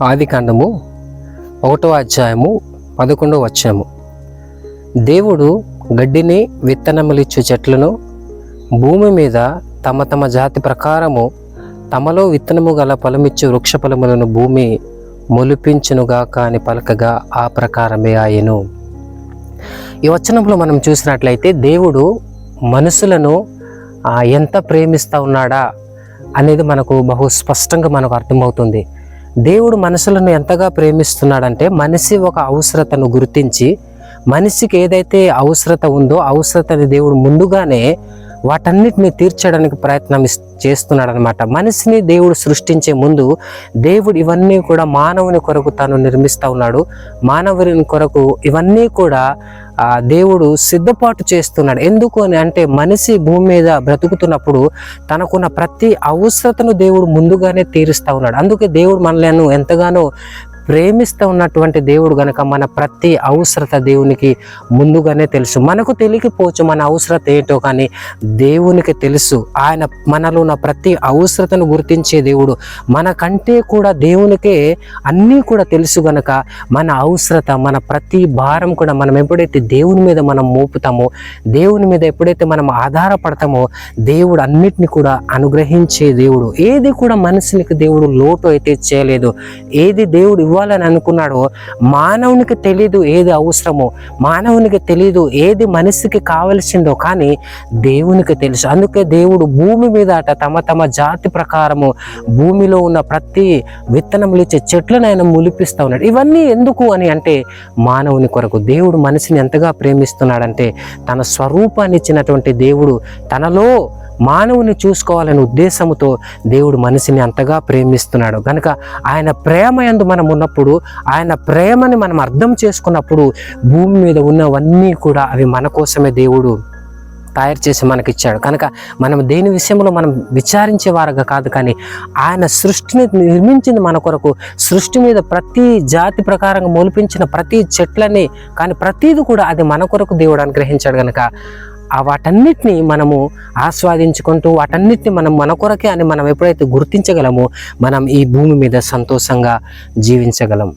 ఆది కాండము ఒకటో అధ్యాయము పదకొండో వచ్చాము దేవుడు గడ్డిని విత్తనములిచ్చు చెట్లను భూమి మీద తమ తమ జాతి ప్రకారము తమలో విత్తనము గల ఫలమిచ్చు వృక్ష ఫలములను భూమి మొలిపించునుగా కాని పలకగా ఆ ప్రకారమే ఆయను. ఈ వచనంలో మనం చూసినట్లయితే దేవుడు మనుషులను ఆ, ఎంత ప్రేమిస్తూ ఉన్నాడా? అనేది మనకు బహు స్పష్టంగా మనకు అర్థమవుతుంది. దేవుడు మనుషులను ఎంతగా ప్రేమిస్తున్నాడంటే మనిషి ఒక అవసరతను గుర్తించి మనిషికి ఏదైతే అవసరత ఉందో అవసరతని దేవుడు ముందుగానే వాటన్నిటిని తీర్చడానికి ప్రయత్నం చేస్తున్నాడనమాట చేస్తున్నాడు అనమాట మనిషిని దేవుడు సృష్టించే ముందు దేవుడు ఇవన్నీ కూడా మానవుని కొరకు తాను నిర్మిస్తూ ఉన్నాడు. మానవుని కొరకు ఇవన్నీ కూడా దేవుడు సిద్ధపాటు చేస్తున్నాడు. ఎందుకు అని అంటే మనిషి భూమి మీద బ్రతుకుతున్నప్పుడు తనకున్న ప్రతి అవసరతను దేవుడు ముందుగానే తీరుస్తూ ఉన్నాడు. అందుకే దేవుడు మనలను ఎంతగానో ప్రేమిస్తూ ఉన్నటువంటి దేవుడు గనక మన ప్రతి అవసరత దేవునికి ముందుగానే తెలుసు. మనకు తెలియకపోవచ్చు మన అవసరత ఏంటో కానీ దేవునికి తెలుసు. ఆయన మనలో ఉన్న ప్రతి అవసరతను గుర్తించే దేవుడు మనకంటే కూడా దేవునికే అన్నీ కూడా తెలుసు గనక మన అవసరత మన ప్రతి భారం కూడా మనం ఎప్పుడైతే దేవుని మీద మనం మోపుతామో దేవుని మీద ఎప్పుడైతే మనం ఆధారపడతామో దేవుడు అన్నిటిని కూడా అనుగ్రహించే దేవుడు. ఏది కూడా మనుషునికి దేవుడు లోటు అయితే చేయలేదు. ఏది దేవుడు ఇవ్వాలని అనుకున్నాడో మానవునికి తెలీదు ఏది అవసరమో మానవునికి తెలీదు ఏది మనిషికి కావలసిందో కానీ దేవునికి తెలుసు. అందుకే దేవుడు భూమి మీద అట తమ తమ జాతి ప్రకారము భూమిలో ఉన్న ప్రతి విత్తనములు ఇచ్చే చెట్లను ఆయన ములిపిస్తూ ఉన్నాడు. ఇవన్నీ ఎందుకు అని అంటే మానవుని కొరకు. దేవుడు మనిషిని ఎంతగా ప్రేమిస్తున్నాడంటే తన స్వరూపాన్ని ఇచ్చినటువంటి దేవుడు తనలో మానవుని చూసుకోవాలనే ఉద్దేశంతో దేవుడు మనిషిని అంతగా ప్రేమిస్తున్నాడు. కనుక ఆయన ప్రేమ ఎందు మనం ఉన్నప్పుడు ఆయన ప్రేమని మనం అర్థం చేసుకున్నప్పుడు భూమి మీద ఉన్నవన్నీ కూడా అవి మన కోసమే దేవుడు తయారు చేసి మనకి ఇచ్చాడు కనుక మనం దేని విషయంలో మనం విచారించే వారుగా కాదు కానీ ఆయన సృష్టిని నిర్మించింది మన కొరకు సృష్టి మీద ప్రతి జాతి ప్రకారంగా మొలిపించిన ప్రతి చెట్లని కానీ ప్రతిది కూడా అది మన కొరకు దేవుడు అనుగ్రహించాడు కనుక ఆ వాటన్నిటిని మనము ఆస్వాదించుకుంటూ వాటన్నిటిని మనం మన కొరకే అని మనం ఎప్పుడైతే గుర్తించగలమో మనం ఈ భూమి మీద సంతోషంగా జీవించగలం.